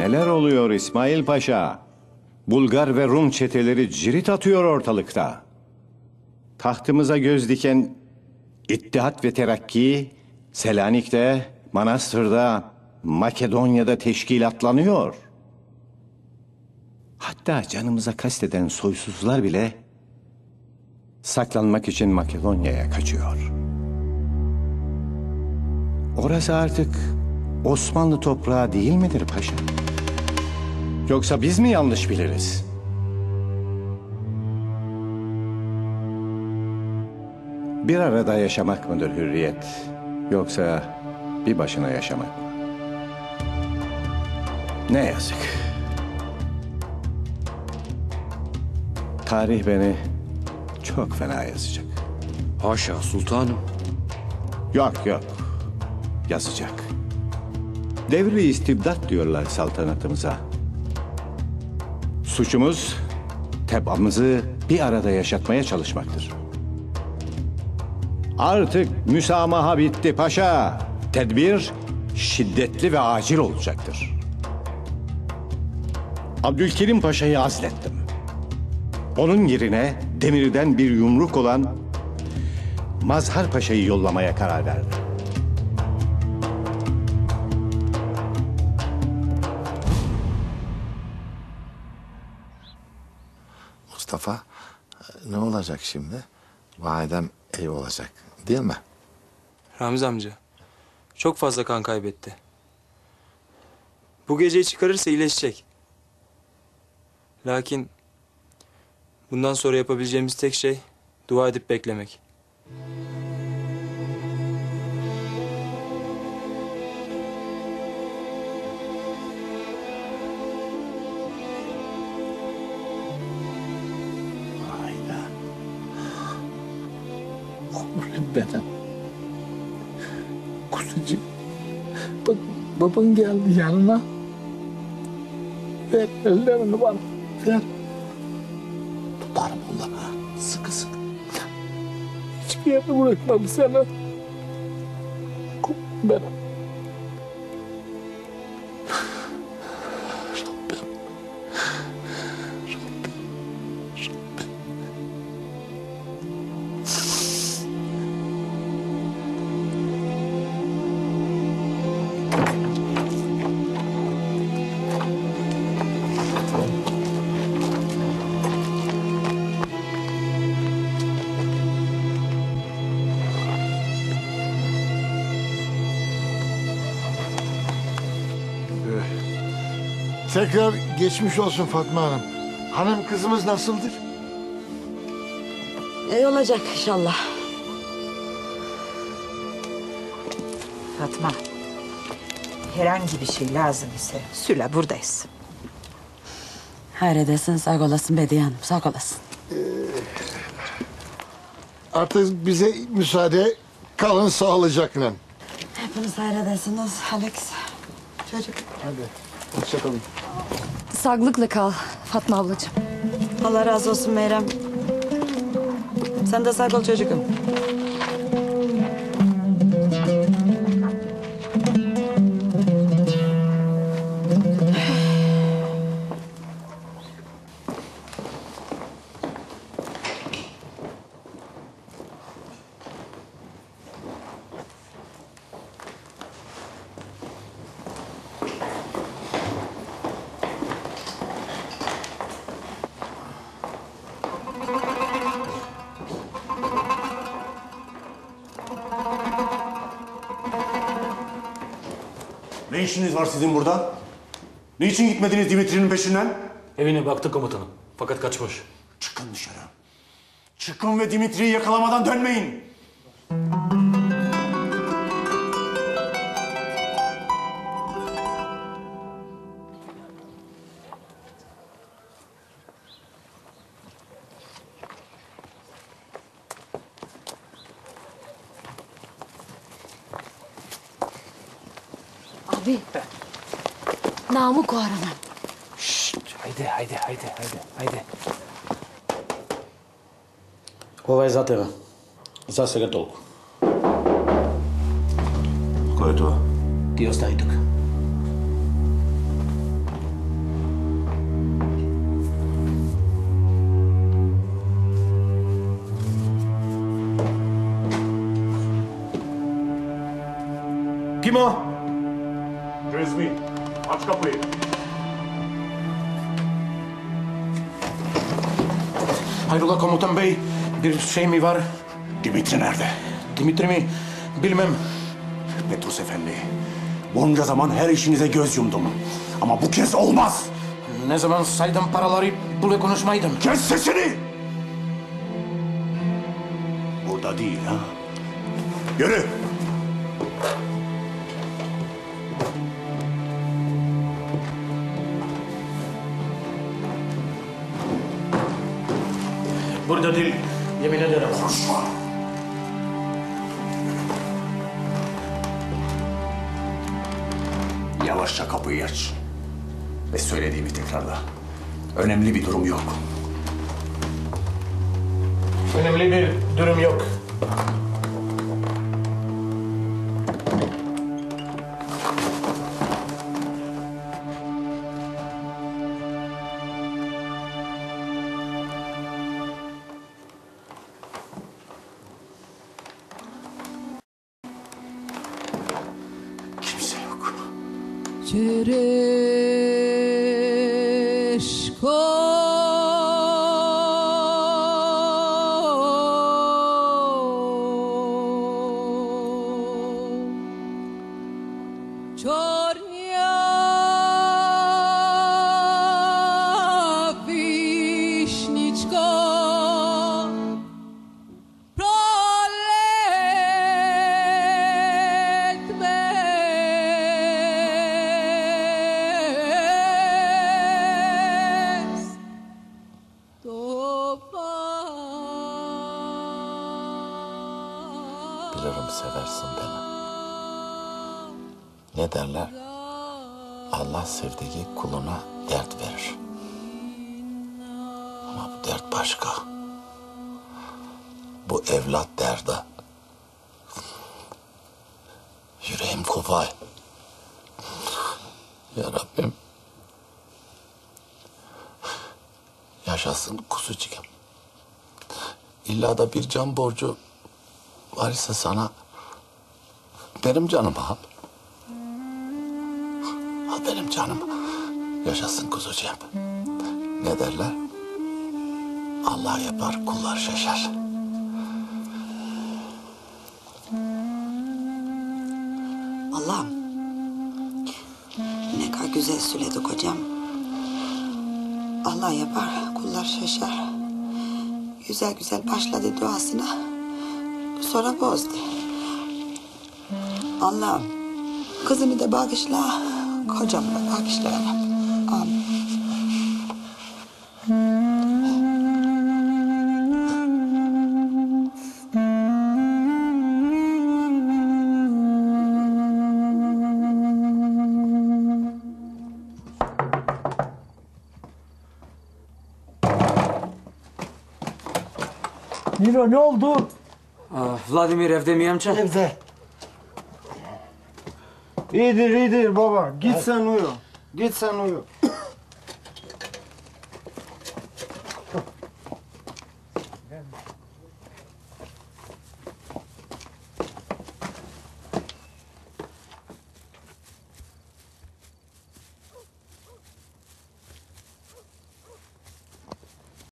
Neler oluyor İsmail Paşa? Bulgar ve Rum çeteleri cirit atıyor ortalıkta. Tahtımıza göz diken İttihat ve Terakki Selanik'te, Manastır'da, Makedonya'da teşkilatlanıyor. Hatta canımıza kasteden soysuzlar bile saklanmak için Makedonya'ya kaçıyor. Orası artık Osmanlı toprağı değil midir paşa? Yoksa biz mi yanlış biliriz? Bir arada yaşamak mıdır hürriyet? Yoksa bir başına yaşamak mı? Ne yazık. Tarih beni çok fena yazacak. Haşa sultanım. Yok yok. Yazacak. Devri istibdat diyorlar saltanatımıza. Suçumuz tebamızı bir arada yaşatmaya çalışmaktır. Artık müsamaha bitti paşa. Tedbir şiddetli ve acil olacaktır. Abdülkerim Paşa'yı azlettim. Onun yerine demirden bir yumruk olan Mazhar Paşa'yı yollamaya karar verdi. Mustafa ne olacak şimdi? Validem iyi olacak değil mi? Ramiz amca. Çok fazla kan kaybetti. Bu geceyi çıkarırsa iyileşecek. Lakin bundan sonra yapabileceğimiz tek şey dua edip beklemek. Benim. Kuzucuğum. Bak baban geldi yanına. Ver ellerini bana. Ver. Tutarım onları. Sıkı sıkı. Hiçbir yerde bırakmam seni. Kum benim. Tekrar geçmiş olsun Fatma Hanım. Hanım kızımız nasıldır? İyi olacak inşallah. Fatma. Herhangi bir şey lazım ise Süle buradayız. Hayredesin sağ olasın Bediye Hanım sağ olasın. Artık bize müsaade kalın sağlıcakla. Hepiniz hayredesiniz Alex. Çocuk. Hadi hoşçakalın. Sağlıklı kal Fatma ablacığım. Allah razı olsun Meyrem. Sen de sağ ol çocuğum. Ne işiniz var sizin burada? Niçin gitmediniz Dimitri'nin peşinden? Evine baktı komutanım. Fakat kaçmış. Çıkın dışarı. Çıkın ve Dimitri'yi yakalamadan dönmeyin. Tabii. Namı kuarana. Şşt, haydi, haydi, haydi, haydi, haydi. Ова е за тебе. За сега толку. Кој е тоа? Ти остани тука. Кимо! Rezmi, aç kapıyı. Hayrola komutan bey? Bir şey mi var? Dimitri nerede? Dimitri mi? Bilmem. Petrus Efendi. Bunca zaman her işinize göz yumdum. Ama bu kez olmaz. Ne zaman saydım paraları böyle konuşmaydım. Kes sesini! Burada değil ha. Yürü! Burada değil. Yemin ederim. Konuşma! Yavaşça kapıyı aç. Ve söylediğimi tekrarla. Önemli bir durum yok. Önemli bir durum yok. Ereşko Bilirim seversin beni. Ne derler? Allah sevdiği kuluna dert verir. Ama bu dert başka. Bu evlat derdi. Yüreğim kopay. Ya Rabbim. Yaşasın kuzucuğum. İlla da bir can borcu var ise sana benim canım al. Al benim canım. Yaşasın kuzucuğum. Ne derler? Allah yapar kullar şaşar. Allah'ım. Ne kadar güzel söyledik hocam. Allah yapar, kullar şaşar. Güzel güzel başladı duasına. Sonra bozdu. Allah'ım kızımı da bağışla, kocamı da bağışla. Amin. Nino ne oldu? Vladimir evde mi amca? Evde. İyidir iyidir baba. Git sen uyu. Git sen uyu.